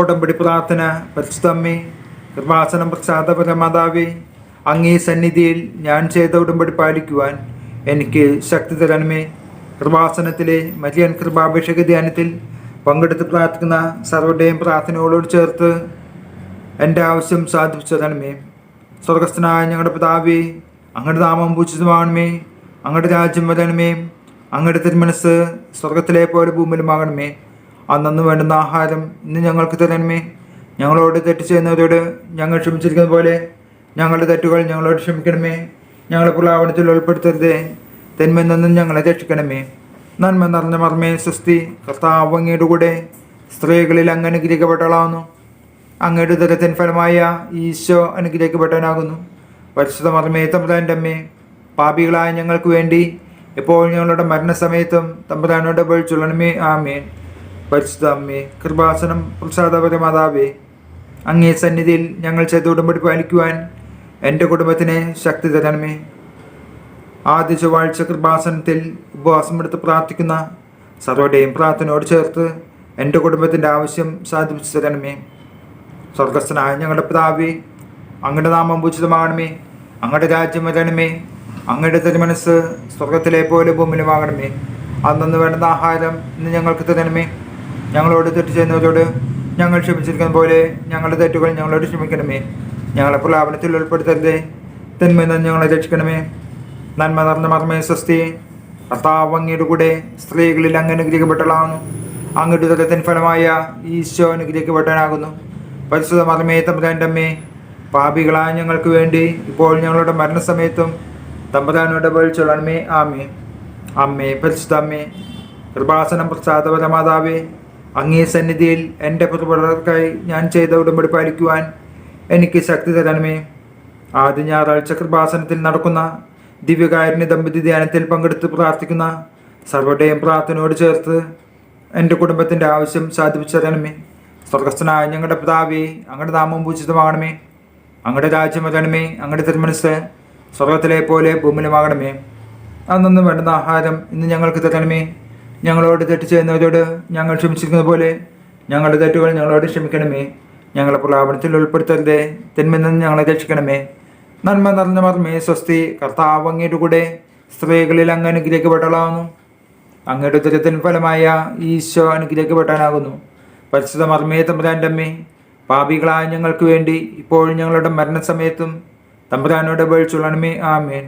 ഉടമ്പടി പ്രാർത്ഥന പരിശുദ്ധമ്മേ കൃപാസനം പ്രസാദപരമാതാവേ അങ്ങേ സന്നിധിയിൽ ഞാൻ ചെയ്ത ഉടമ്പടി പാലിക്കുവാൻ എനിക്ക് ശക്തി തരണമേ. കൃപാസനത്തിലെ മരിയൻ കൃപാഭിഷേക ധ്യാനത്തിൽ പങ്കെടുത്ത് പ്രാർത്ഥിക്കുന്ന സർവരുടെയും പ്രാർത്ഥനകളോട് ചേർത്ത് എന്റെ ആവശ്യം സാധിപ്പിച്ചു തരണമേ. സ്വർഗസ്ഥനായ ഞങ്ങളുടെ പിതാവേ അങ്ങയുടെ നാമം പൂജിതമാകണമേ. അങ്ങയുടെ രാജ്യം വരണമേ. അങ്ങയുടെ തിരുമനസ് സ്വർഗത്തിലെ പോലെ ഭൂമിയിലുമാകണമേ. അന്നു വേണ്ടുന്ന ആഹാരം ഇന്ന് ഞങ്ങൾക്ക് തരണമേ. ഞങ്ങളോട് തെറ്റ് ചെയ്യുന്നവരോട് ഞങ്ങൾ ക്ഷമിച്ചിരിക്കുന്ന പോലെ ഞങ്ങളുടെ തെറ്റുകൾ ഞങ്ങളോട് ക്ഷമിക്കണമേ. ഞങ്ങളെ പ്രലാപനത്തിൽ ഉൾപ്പെടുത്തരുതേ. തെന്മയിൽ നിന്നും ഞങ്ങളെ രക്ഷിക്കണമേ. നന്മ നിറഞ്ഞ മർമ്മേ സ്വസ്തി കർത്താവ് അങ്ങയുടെ കൂടെ സ്ത്രീകളിൽ അങ്ങ് അനുഗ്രഹിക്കപ്പെട്ടവളാകുന്നു അങ്ങയുടെ ദുരത്തിൻ ഫലമായ ഈശോ അനുഗ്രഹിക്കപ്പെട്ടവനാകുന്നു. പരിശുദ്ധ മർമ്മേ തമ്പുരാന്റെ അമ്മേ പാപികളായ ഞങ്ങൾക്ക് വേണ്ടി എപ്പോഴും ഞങ്ങളുടെ മരണസമയത്തും തമ്പുരാനോട് ചൊല്ലണമേ ആമേൻ. പരിശുദ്ധ അമ്മേ കൃപാസനം പ്രസാദപരമാതാവേ അങ്ങേ സന്നിധിയിൽ ഞങ്ങൾ ചെയ്ത ഉടമ്പടി പാലിക്കുവാൻ എന്റെ കുടുംബത്തിന് ശക്തി തരണമേ. ആദ്യ ചൊവ്വാഴ്ച കൃപാസനത്തിൽ ഉപവാസമെടുത്ത് പ്രാർത്ഥിക്കുന്ന സർവരുടെയും പ്രാർത്ഥനയോട് ചേർത്ത് എന്റെ കുടുംബത്തിന്റെ ആവശ്യം സാധിപ്പിച്ചു തരണമേ. സ്വർഗസ്ഥനായ ഞങ്ങളുടെ പിതാവേ അങ്ങയുടെ നാമം ഉചിതമാകണമേ. അങ്ങയുടെ രാജ്യം വരണമേ. അങ്ങയുടെ തിരുമനസ് സ്വർഗത്തിലെ പോലെ ഭൂമിയിലുമാകണമേ അന്നു വേണ്ടുന്ന ആഹാരം ഇന്ന് ഞങ്ങൾക്ക് തരണമേ. ഞങ്ങളോട് തെറ്റ് ചെയ്യുന്നവരോട് ഞങ്ങൾ ക്ഷമിച്ചിരിക്കുന്ന പോലെ ഞങ്ങളുടെ തെറ്റുകൾ ഞങ്ങളോട് ക്ഷമിക്കണമേ. ഞങ്ങളെ പ്രലാപനത്തിൽ ഉൾപ്പെടുത്തരുതേ. തിന്മയിൽ നിന്ന് ഞങ്ങളെ രക്ഷിക്കണമേ. നന്മ നിറഞ്ഞ മർമ്മേ സ്വസ്തി. കർത്താവ് കൂടെ സ്ത്രീകളിൽ അങ്ങ് അനുഗ്രഹിക്കപ്പെട്ടളാകുന്നു ഉദരത്തിൻ ഫലമായ ഈശോ അനുഗ്രഹിക്കപ്പെട്ടവനാകുന്നു. പരിശുദ്ധ മർമ്മേ തമ്പുരാന്റെ അമ്മേ പാപികളായ ഞങ്ങൾക്ക് വേണ്ടി ഇപ്പോൾ ഞങ്ങളുടെ മരണസമയത്തും തമ്പുരാനോട് പഴിച്ചൊള്ളണമേ ആമേ അമ്മേ പരിശുദ്ധ അമ്മേ കൃപാസനം പ്രസാദപരമാതാവേ അങ്ങേ സന്നിധിയിൽ എന്റെ പുതുപടർക്കായി ഞാൻ ചെയ്ത ഉടമ്പടി പാലിക്കുവാൻ എനിക്ക് ശക്തി തരണമേ. ആദ്യ ഞായറാഴ്ച കൃപാസനത്തിൽ നടക്കുന്ന ദിവ്യകാരുണ്യ ദമ്പതി ധ്യാനത്തിൽ പങ്കെടുത്ത് പ്രാർത്ഥിക്കുന്ന സർവരുടെയും പ്രാർത്ഥനയോട് ചേർത്ത് എന്റെ കുടുംബത്തിന്റെ ആവശ്യം സാധിപ്പിച്ചു തരണമേ സ്വർഗസ്ഥനായ ഞങ്ങളുടെ പിതാവേ അങ്ങയുടെ നാമം പൂജിതമാകണമേ. അങ്ങയുടെ രാജ്യം വരണമേ അങ്ങയുടെ തിരുമനസ് സ്വർഗത്തിലെ പോലെ ഭൂമിലുമാകണമേ അന്നൊന്നും വേണ്ടുന്ന ആഹാരം ഇന്ന് ഞങ്ങൾക്ക് തരണമേ. ഞങ്ങളോട് തെറ്റ് ചെയ്യുന്നവരോട് ഞങ്ങൾ ക്ഷമിച്ചിരിക്കുന്ന പോലെ ഞങ്ങളുടെ തെറ്റുകൾ ഞങ്ങളോട് ക്ഷമിക്കണമേ. ഞങ്ങളെ പ്രലാപനത്തിൽ ഉൾപ്പെടുത്തരുതേ. തിന്മയിൽ നിന്ന് ഞങ്ങളെ രക്ഷിക്കണമേ. നന്മ നിറഞ്ഞ മർമ്മേ സ്വസ്തി. കർത്താവ് അങ്ങയുടെ കൂടെ സ്ത്രീകളിൽ അങ്ങ് അനുഗ്രഹിക്കപ്പെട്ടളാകുന്നു അങ്ങയുടെ ദുരിതത്തിന് ഫലമായ ഈശോ അനുഗ്രഹിക്കപ്പെട്ടാനാകുന്നു. പരിശുദ്ധ മർമ്മേ തമ്പുരാന്റെ അമ്മേ പാപികളായ ഞങ്ങൾക്ക് വേണ്ടി ഇപ്പോഴും ഞങ്ങളുടെ മരണസമയത്തും തമ്പുരാനോട് ആ ആമേൻ.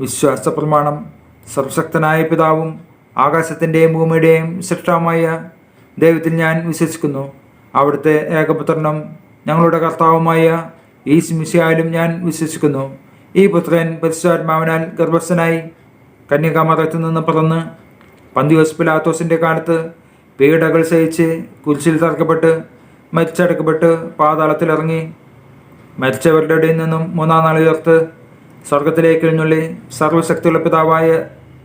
വിശ്വാസ പ്രമാണം സർവശക്തനായ പിതാവും ആകാശത്തിന്റെയും ഭൂമിയുടെയും സൃഷ്ടാവുമായ ദൈവത്തിൽ ഞാൻ വിശ്വസിക്കുന്നു. അവിടുത്തെ ഏകപുത്രനും ഞങ്ങളുടെ കർത്താവുമായ ഈ മിശിയായാലും ഞാൻ വിശ്വസിക്കുന്നു. ഈ പുത്രൻ പരിശുദ്ധാത്മാവിനാൽ ഗർഭസ്ഥനായി കന്യകാമറത്തു നിന്ന് പിറന്ന് പന്തിയോസ് പിലാത്തോസിന്റെ കാലത്ത് പീഡകൾ സഹിച്ച് കുരിശിൽ തറക്കപ്പെട്ട് മരിച്ചടക്കപ്പെട്ട് പാതാളത്തിലിറങ്ങി മരിച്ചവരുടെ ഇടയിൽ നിന്നും മൂന്നാം നാളിലേർത്ത് ഉയർത്ത് സ്വർഗത്തിലേക്ക് എഴുന്നള്ളി സർവശക്തിയുള്ള പിതാവായ